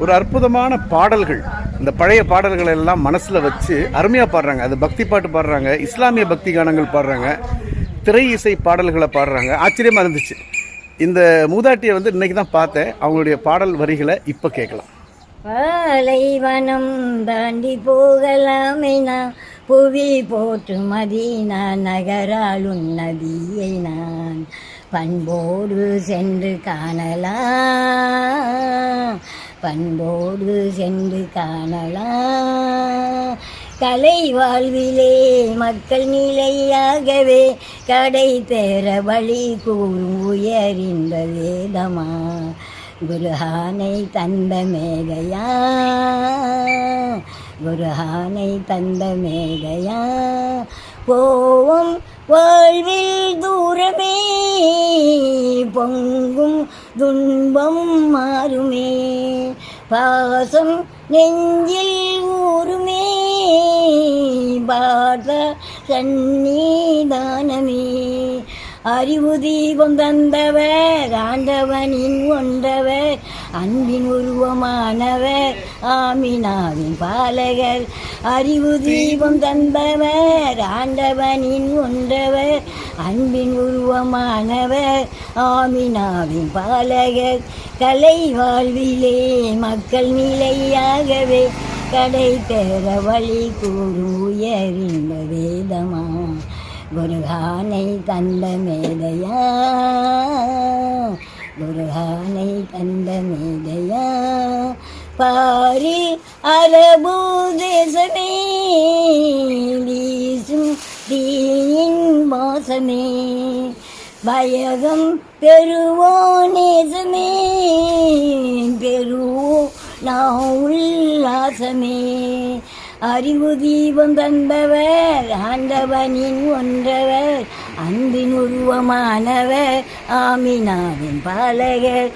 ஒரு அற்புதமான பாடல்கள். இந்த பழைய பாடல்கள் எல்லாம் மனசில் வச்சு அருமையாக பாடுறாங்க. அது பக்தி பாட்டு பாடுறாங்க இஸ்லாமிய பக்தி கானங்கள் பாடுறாங்க திரை இசை பாடல்களை பாடுறாங்க. ஆச்சரியமாக இருந்துச்சு. இந்த மூதாட்டியை வந்து இன்னைக்கு தான் பார்த்தேன். அவங்களுடைய பாடல் வரிகளை இப்போ கேட்கலாம். பாலைவனம் தாண்டி போகலாமே நான். புவி போற்று மதீனா நகராளும் நதியை நான். பண்போடு சென்று காணலாம். பண்போடு சென்று காணலாம். கலை வாழ்விலே மக்கள் நிலையாகவே கடை பெற வழி கூறும் உயரின்ப வேதமா. குருஹானை தந்த மேகையா குருஹானை தந்த மேகையா போவும் வாழ்வில் தூரமே. பொங்கும் துன்பம் மாறுமே. பாசம் நெஞ்சில் ஊருமே பாத சந்நிதானமே. அறிவு தீபம் தந்தவர் ஆண்டவனின் ஒன்றவர் அன்பின் உருவமானவர் ஆமினாவின் பாலகர். அறிவு தீபம் தந்தவர் ஆண்டவனின் ஒன்றவர் அன்பின் உருவமானவர் ஆமினாவின் பாலகர். கலை வாழ்விலே மக்கள் நிலையாகவே கடை பெற வழி கூறும் உயரிந்த வேதமா? குருகானை தந்த மேதையா? குருகானை தந்த மேதையா? பாரி அரபு தேசமே வாசமே பயகம் பெறுவோ நேசமே பெறுவோ நான் உல்லாசமே. அறிவு தீபம் தந்தவர் ஆண்டவனின் ஒன்றவர் அன்பின் உருவமானவர் ஆமினாவின் பாலகர்.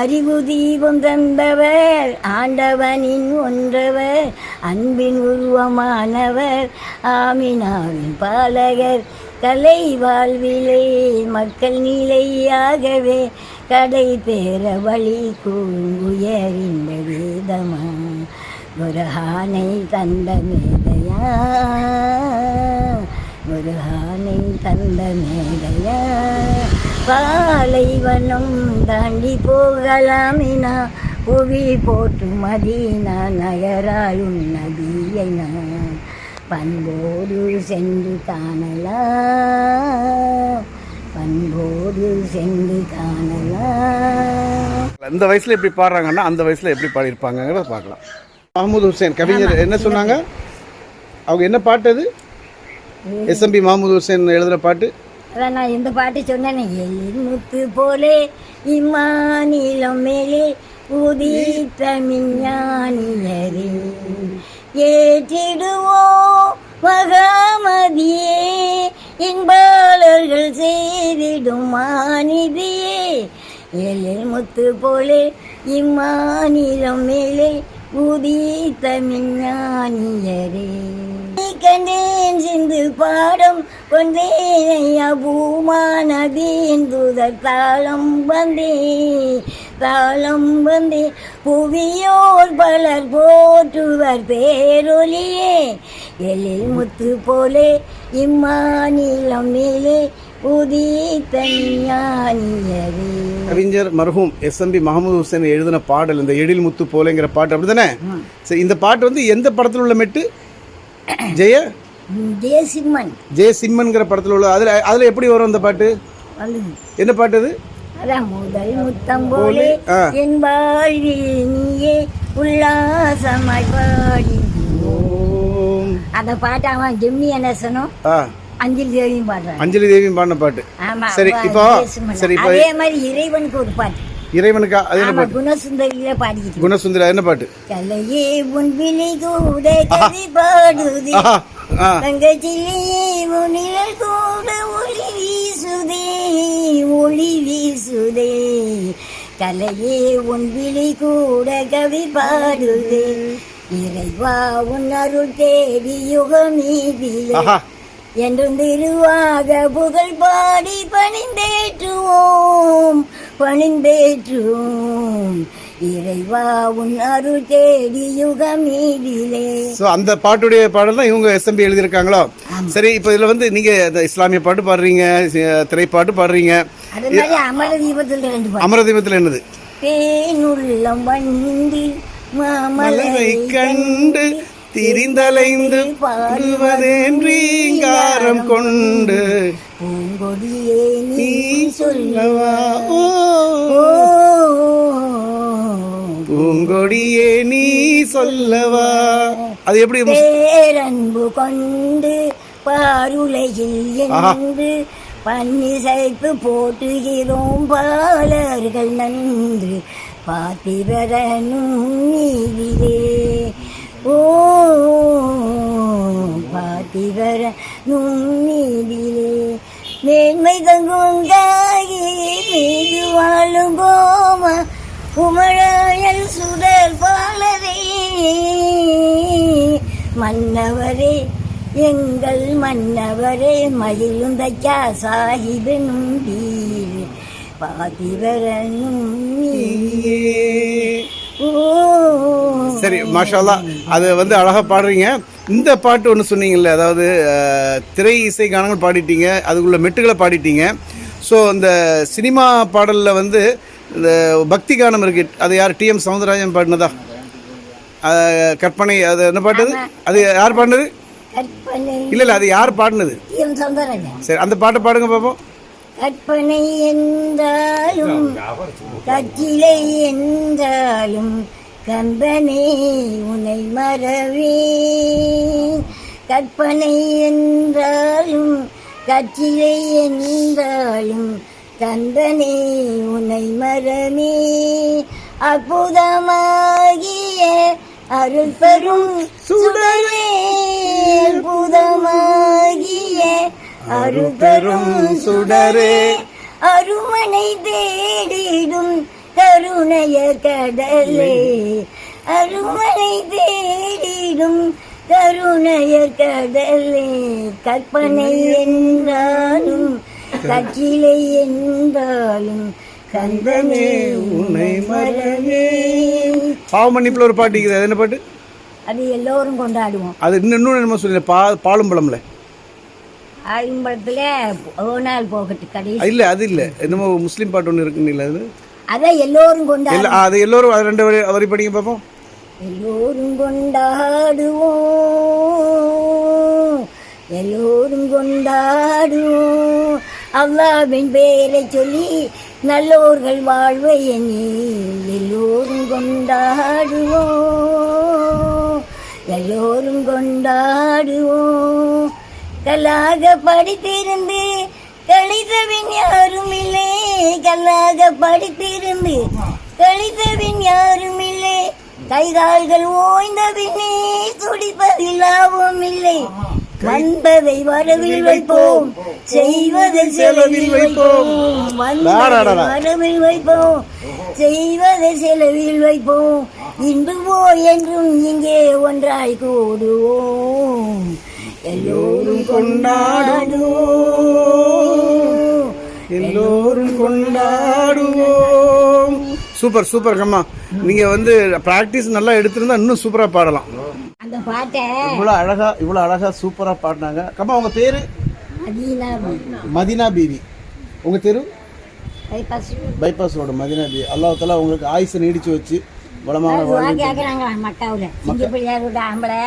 அறிவு தீபம் தந்தவர் ஆண்டவனின் ஒன்றவர் அன்பின் உருவமானவர் ஆமினாவின் பாலகர். கலை வாழ்விலே மக்கள் நிலையாகவே கடை பேர வழி கூங்குயரிந்த வேதமா. முருகானை தந்த மேதையா. முருகானை தந்த மேதையா. பாலைவனம் தாண்டி போகலாமினா புவி போட்டு மதீனா நகராலும் நதியை நான் பண்போடு சென்று காணலாம் பண்போடு சென்று காணலாம் இந்த வயசில் எப்படி பாடுறாங்கன்னா அந்த வயசில் எப்படி பாடியிருப்பாங்கங்கிறத பார்க்கலாம். மஹமூத் ஹுசேன் கவிஞர் என்ன சொன்னாங்க? அவங்க என்ன பாட்டு அது? எஸ்எம்பி மஹமூத் ஹுசேன் எழுதுகிற பாட்டு? அதான் நான் இந்த பாட்டு சொன்னேனே முத்து போலே இம்மாநிலம் மேலே உதித்த மிஞ்ஞானியரே. ஏற்றிடுவோ மகாமதியே. இன்பாளர்கள் செய்திடும் மாநிதியே எழில் முத்து போலே இம்மாநிலம் மேலே உதித்த மிஞ்ஞானியரே. கண்டேன் சிந்து பாடம் கொண்டேன் பூமானதீன் தூதர் தாளம் வந்தே. தாளம் வந்தே புவியோர் பலர் போற்றுவர் பேரொலியே எழில் முத்து போலே இம்மாநிலம் மேலே கவிஞர் மர்ஹூம் எஸ்எம்பி மஹமூத் ஹுசேன் எழுதின பாடல் இந்த எழில் முத்து போலேங்கிற பாட்டு அப்படிதானே சரி இந்த பாட்டு வந்து எந்த படத்தில் உள்ள மெட்டு? ஜெய? தேசிம்மன் ஜெய சிம்மன்கிற படத்தில் உள்ள அதில் அதில் எப்படி வரும் அந்த பாட்டு? என்ன பாட்டு அது? முதல் முத்தம் போலே. என் வாழ்வில் நீயே உல்லாசமாய் பாடி அந்த பாட்டு அவன் ஜெம்னி அனசனும் அஞ்சலி தேவியும் பாடுறான். அஞ்சலி தேவியும் பாடின பாட்டு. ஆமா சரி, இப்போ-. சரி, இப்போ- அதே மாதிரி இறைவனுக்கு ஒரு பாட்டு. இறைவனுக்கா? அது என்ன பாட்டு? குணசுந்தரியில பாடிக்கிட்டு குணசுந்தரி என்ன பாட்டு? கலையே உன் விழி கூட பாடுதே ஆஹா. கலையே உன் விழி கூட கவி பாடுதே. இறைவா உன் அருள் தேடி யுகமீதிலே ஆஹா. என்றும் திருவாக புகழ் பாடி பணிந்தேற்றுவோம் பணிந்தேற்றுவோம். இறைவா உன் அருள் தேடி யுகமீதிலே ஸோ அந்த பாட்டுடைய பாடல் தான் இவங்க எஸ்எம்பி எழுதியிருக்காங்களோ? சரி இப்போ இதில் வந்து நீங்கள் இஸ்லாமிய பாட்டு பாடுறீங்க திரைப்பாட்டு பாடுறீங்க. அதே மாதிரி அமர தீபத்தில் ரெண்டு அமரதீபத்தில் என்னது? தேனுள்ளம் வண்டி மாமலை கண்டு திரிந்தலைந்து பாடுவதேன்றீங்காரம் கொண்டு. பூங்கொடியே நீ சொல்லவா? ஓ, பூங்கொடியே நீ சொல்லவா? அது எப்படி பேரன்பு கொண்டு பாருலையில் என்று பன்னிசைப்பு போட்டுகிறோம் பாலர்கள் நன்று. பாத்திரனும் நீதிலே ஓ பாத்திரனும் நீதிலே மேன்மை தங்கும் தாகி மீது வாழும் கோமா உமழாயல் சுடர் பாலரே மன்னவரே எங்கள் மன்னவரே மயிலும் சாஹிபனும் வீர் பாதிவரனும் ஓ. சரி மாஷாலா அது வந்து அழகாக பாடுறீங்க. இந்த பாட்டு ஒன்று சொன்னீங்கல்ல அதாவது திரை இசை கானங்கள் பாடிட்டீங்க அதுக்குள்ள மெட்டுகளை பாடிட்டீங்க. ஸோ அந்த சினிமா பாடலில் வந்து இந்த பக்தி கானம் இருக்கு. அது யார்? டிஎம் சவுந்தரராஜன் பாடினதா? கற்பனை அது என்ன பாட்டு அது? யார் பாடினது? கற்பனை. இல்லை இல்லை அது யார் பாடினது? சரி அந்த பாட்டை பாடுங்க பார்ப்போம் கற்பனை என்றாலும் கச்சிலை என்றாலும் கம்பனே உனை மறவே. கற்பனை என்றாலும் கச்சிலை என்றாலும் கந்தனே உனை மரமே அற்புதமாகிய அருள் பெரும் சுடரே. அற்புதமாகிய அருள் பெரும் சுடரே. அருமனை தேடிடும் கருணைய கடலே. அருமனை தேடிடும் கருணைய கடலே. கற்பனை என்றாலும் கச்சிலை என்றாலும் கந்தனே உன்னை மரமே. பாவ மன்னிப்பில் ஒரு பாட்டு இருக்குது. அது என்ன பாட்டு? அது எல்லோரும் கொண்டாடுவோம். அது இன்னும் இன்னொன்று என்னமோ சொல்லல பா பாலும் பழம்ல ஆலம்பரத்தில் ஒரு நாள் போகட்டு கடைசி. இல்லை அது இல்லை. என்னமோ முஸ்லீம் பாட்டு ஒன்று இருக்குன்னு அது. அதை எல்லோரும் கொண்டாடு இல்ல அது எல்லோரும் அது ரெண்டு வரி வரி படிங்க பார்ப்போம் எல்லோரும் கொண்டாடுவோம். எல்லோரும் கொண்டாடுவோம். அல்லாவின் பேரை சொல்லி நல்லோர்கள் வாழ்வை எண்ணி எல்லோரும் கொண்டாடுவோம். எல்லோரும் கொண்டாடுவோம். கல்லாக படித்திருந்து கழித்தவின் யாரும் இல்லை. கல்லாக படித்திருந்து கழித்தவின் யாரும் இல்லை. கைகால்கள் ஓய்ந்த பின்னே துடிப்பதில் இல்லை. வந்ததை வரவில் வைப்போம் செய்வதை செலவில் வைப்போம். வரவில் வைப்போம் செய்வதை செலவில் வைப்போம். இன்று போய் என்றும் இங்கே ஒன்றாய் கூடுவோம். எல்லோரும் கொண்டாடுவோம். எல்லோரும் கொண்டாடுவோம். சூப்பர் சூப்பர் கம்மா. நீங்க வந்து பிராக்டிஸ் நல்லா எடுத்திருந்தா இன்னும் சூப்பரா பாடலாம். அந்த பாட்டை இவ்வளோ அழகா இவ்வளோ அழகா சூப்பரா பாடினாங்க. கம்மா உங்க பேரு? அதீனா மதினா பிவி. உங்க தெரு? Bypass bypass road Madina Bibi. அல்லாஹ் தஆலா உங்களுக்கு ஆயுசை நீடிச்சு வச்சு வளமான கேட்குறாங்களா மக்காவில் சிங்க பிள்ளையாரோட ஆம்பளை.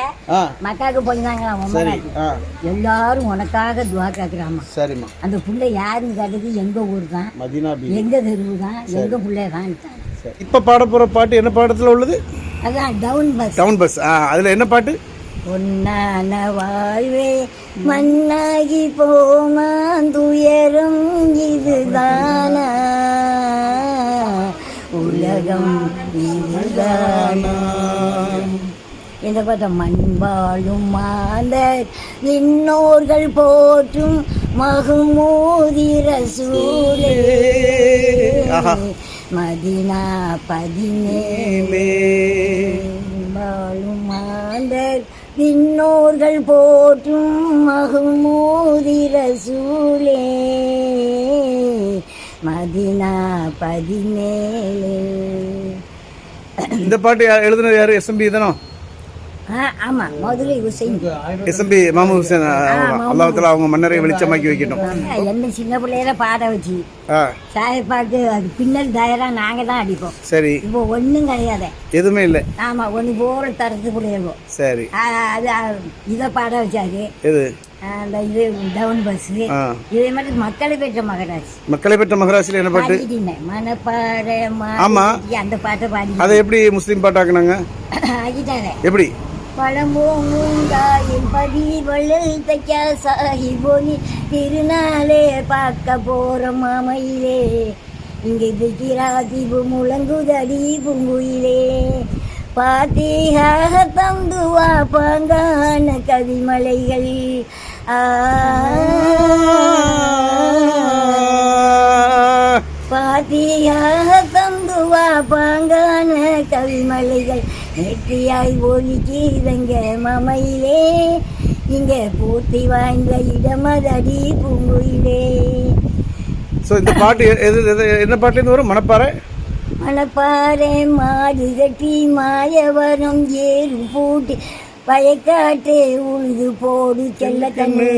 மக்காவுக்கு போயிருந்தாங்களாம் சரி எல்லாரும் உனக்காக துவா கேட்குறாமா சரிம்மா. அந்த புள்ள யாருன்னு கேட்டது எங்க ஊர் தான். மதினா பிவி. எங்க தெருவு தான். எங்க புள்ள தான் இப்போ பாட பாட்டு என்ன பாடத்துல உள்ளது? அதான் டவுன் பஸ் டவுன் பஸ் ஆ அதுல என்ன பாட்டு? பொன்னான வாழ்வே மண்ணாகி போமான் துயரம் இதுதானா? உலகம் இதுதானா? இந்த பார்த்தா மண்பாலும் மாந்தர் இன்னோர்கள் போற்றும் மகுமூதிர சூழே. மதினா பதினேழு. வாழும் மாந்தர் விண்ணோர்கள் போற்றும் மகுமூதிர சூழே மதினா பதினேழு. இந்த பாட்டு எழுதுனது யாரு? எஸ்எம்பி தானோ? ஆமா. மதுரை ஹுசைன் எஸ்எம்பி மாமு ஹுசேன் அல்லாஹத்துல அவங்க மன்னரை வெளிச்சமாக்கி வைக்கட்டும். என்ன சின்ன பிள்ளையில பாட வச்சு. ஆ. சாயப்பாக்கு அது பின்னல் தயாரா நாங்க தான் அடிப்போம். சரி. இப்போ ஒண்ணும் கிடையாது. எதுவுமே இல்லை. ஆமா ஒண்ணு போல தரத்து பிள்ளைவோம் சரி. அது இதை பாட வச்சாரு. எது? அந்த இது டவுன் பஸ் இதே மாதிரி மக்களை பெற்ற மகராஜ். மக்களை பெற்ற மகராசியில் என்ன பாட்டு? மனப்பாறை ஆமா. அந்த பாட்டை பாடி அதை எப்படி முஸ்லீம் பாட்டாக்குனாங்க ஆகிட்டாரே எப்படி? பழம்பூங்காயின் படி வள்ளல் தைக்க சாஹிபோனி திருநாளே பார்க்க போற மாமையிலே. இங்கே திகிரா தீபு முழங்குதடி பூங்குயிலே பாத்தீகாக தந்துவா பாங்கான கதிமலைகள். ஆ. பாத்தியாக தந்துவா பாங்கான கவிமலைகள் நெற்றியாய் ஒலிக்கிறங்க மமையிலே. இங்க பூத்தி வாய்ந்த இடமதடி பூங்குயிலே. ஸோ இந்த பாட்டு எது எது என்ன பாட்டுலேருந்து வரும்? மணப்பாறை? மணப்பாறை மாடு கட்டி மாயவரம் ஏறு பூட்டி வயக்காட்டே உழுது போடு செல்ல கண்ணு.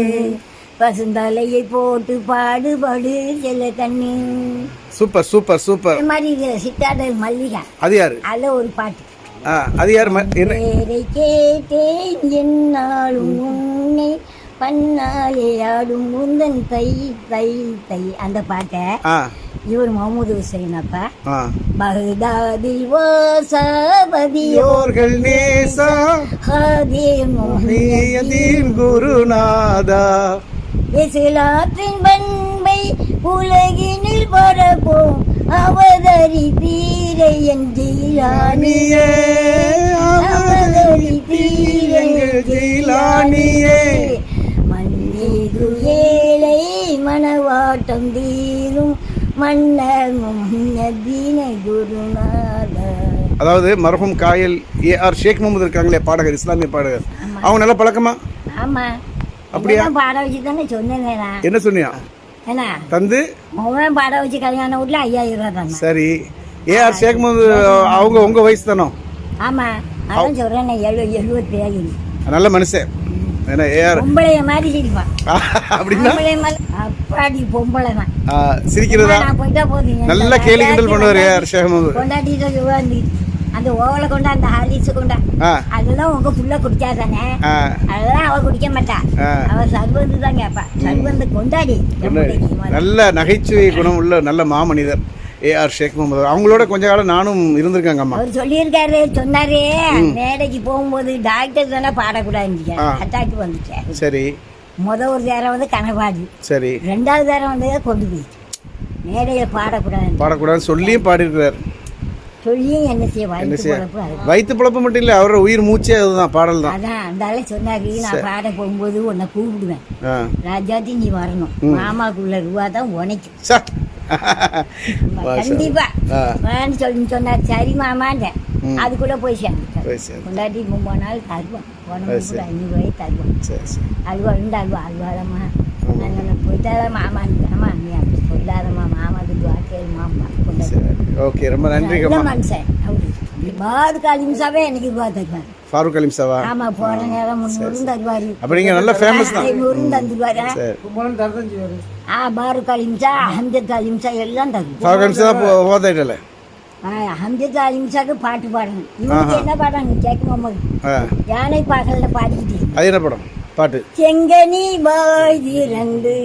பசுந்தலையை போட்டு பாடுபடு செல்ல கண்ணு. Super super super. இந்த மாதிரி இது சித்தாடல் மல்லிகா. அது யாரு? அதில் ஒரு பாட்டு. ஆ அது யார் என்ன? கேட்டேன் என்னாலும் உன்னை பன்னாலே ஆடும் முந்தன் தை தை தை அந்த பாட்டை இவர் முகமது ஹுசைன் அப்பா. பகதாதில் வாசபதியோ யோர்கள் நேசா. ஹாதே நீயதீன் குருநாதா. இஸ்லாத்தின் பண்பை உலகினில் பரப்போம் அவதரி தீரை என் ஜீலானியே அவதரி தீரை என் ஜீலானியே மன்னீது ஏழை மனவாட்டம் தீரும் மன்னர் முன்னதீன அதாவது மரஹூம் காயல் ஏ ஆர் ஷேக் முகமது இருக்காங்களே பாடகர் இஸ்லாமிய பாடகர். அவங்க நல்ல பழக்கமா? ஆமா. அப்படியா? பாட வச்சு தானே சொன்னேன். என்ன சொன்னியா? என்ன? தந்து? மொபைல் பாட வச்சு கல்யாணம் வீட்டில் ஐயாயிரம் ரூபா தானே. சரி. ஏ ஆர் ஷேக் முகமது அவங்க உங்க வயசு தானோ? ஆமா. அதான் சொல்றேன் எழு எழுபத்தி ஏழு நல்ல மனுஷன். என்ன ஏ ஆர்? பொம்பளைய மாதிரி சிரிப்பான். அப்படின்னா? அப்பாடி பொம்பளை தான். சிரிக்கிறதா? நான் போயிட்டா போதும். நல்ல கேலி கிண்டல் பண்ணுவார் ஏ ஆர் ஷேக் முகமது கொண்டாட்டிட்டு அந்த ஓவலை கொண்டா அந்த ஹாலிஸ் கொண்டா. அதெல்லாம் உங்க புள்ள குடிச்சாதானே ஆ. அதெல்லாம் அவ குடிக்க மாட்டா. அவ சர்வந்து தான் கேப்பா சர்வந்து கொண்டாடி. நல்ல நகைச்சுவை குணம் உள்ள நல்ல மாமனிதர் ஏ ஆர் ஷேக் முகமது. அவங்களோட கொஞ்ச காலம் நானும் இருந்திருக்காங்க அம்மா. அவர் சொல்லியிருக்காரு சொன்னாரே. மேடைக்கு போகும்போது டாக்டர் தானே பாடக்கூடாதுன்னு. ஆ. அட்டாக் வந்துட்டேன் சரி. முத ஒரு நேரம் வந்து கனபாடி சரி. ரெண்டாவது நேரம் வந்து கொண்டு போயிடுச்சு மேடையில் பாடக்கூடாது பாடக்கூடாதுன்னு சொல்லியும் பாடியிருக்கிறார். சொல்லியும் என்ன செய்ய வயிற்று பொழப்பு. வயிற்று பிழப்பு மட்டும் இல்லை அவரோட உயிர் மூச்சே அதுதான் பாடல் தான் அதான் அந்த ஆளு சொன்னாரு நான் பாட போகும்போது உன்னை கூப்பிடுவேன். ராஜாத்தி நீ வரணும். மாமாக்குள்ள ரூபா தான் உனைக்கும் கண்டிப்பா. சொல்லி சொன்னார் சரி மாமான்ட்டேன் அது கூட போய் சேர்ந்துட்டேன். கொண்டாட்டி மூணு நாள் தருவான். போனவங்க ஐநூறுவாய் சரி. அல்வா உண்டு அல்வா அல்வாதம்மா நாங்கள் போயிட்டாத மாமா ஆமா நீ அப்படி சொல்லாதம்மா மாமாக்கு துவாக்கே மாமா கொண்டாடி சரி ஓகே ரொம்ப நன்றி மனுஷன் அவரு பாரு காலிம்சாவே எனக்கு ரூபா தருவார். ஃபாரூக் அலிம் சவா ஆமா போன நேரம் தருவாரு. நல்ல ஃபேமஸ் தான். அஹமத் எல்லாம் தருவார். ஃபாரூக் அலிம் சவா அஹமத் பாட்டு பாடணும். இவனுக்கு என்ன பாடுறாங்க கேட்கும் போது ஆ. யானை பாக்கல்ல பாடிக்கிட்டு அது என்ன படம்? பாட்டு. செங்கனி வாய் திறந்து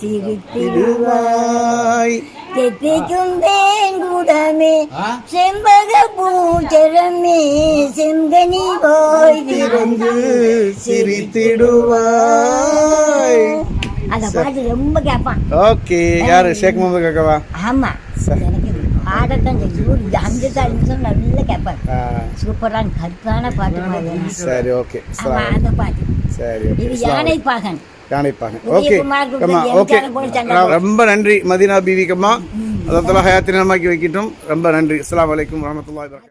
சிரித்திடுவாய். தெத்திக்கும் தேங்குடமே செம்பக பூச்சரமே செங்கனி வாய் திறந்து சிரித்திடுவாய். அந்த பாட்டு ரொம்ப கேட்பான். ஓகே யாரு? ஷேக் முகமது காக்கவா ஆமா. எனக்கு பாடத்தான் தெரியும் அஞ்சு நிமிஷம் நல்லா கேட்பார் ஆ, சூப்பரான கருத்தான பாட்டு பாடுவேன் சரி ஓகே. ஆமா அந்த பாட்டு. சரி ஓகே. இது யானை பாகன். ரொம்ப நன்றி மதீனா பீவிக்கம்மா அதத்தெல்லாம் ஹயாத்தி நலமாக்கி வைக்கட்டும். ரொம்ப நன்றி. அஸ்ஸலாமு அலைக்கும் வரமத்துல்லாஹி வபரகாத்துஹு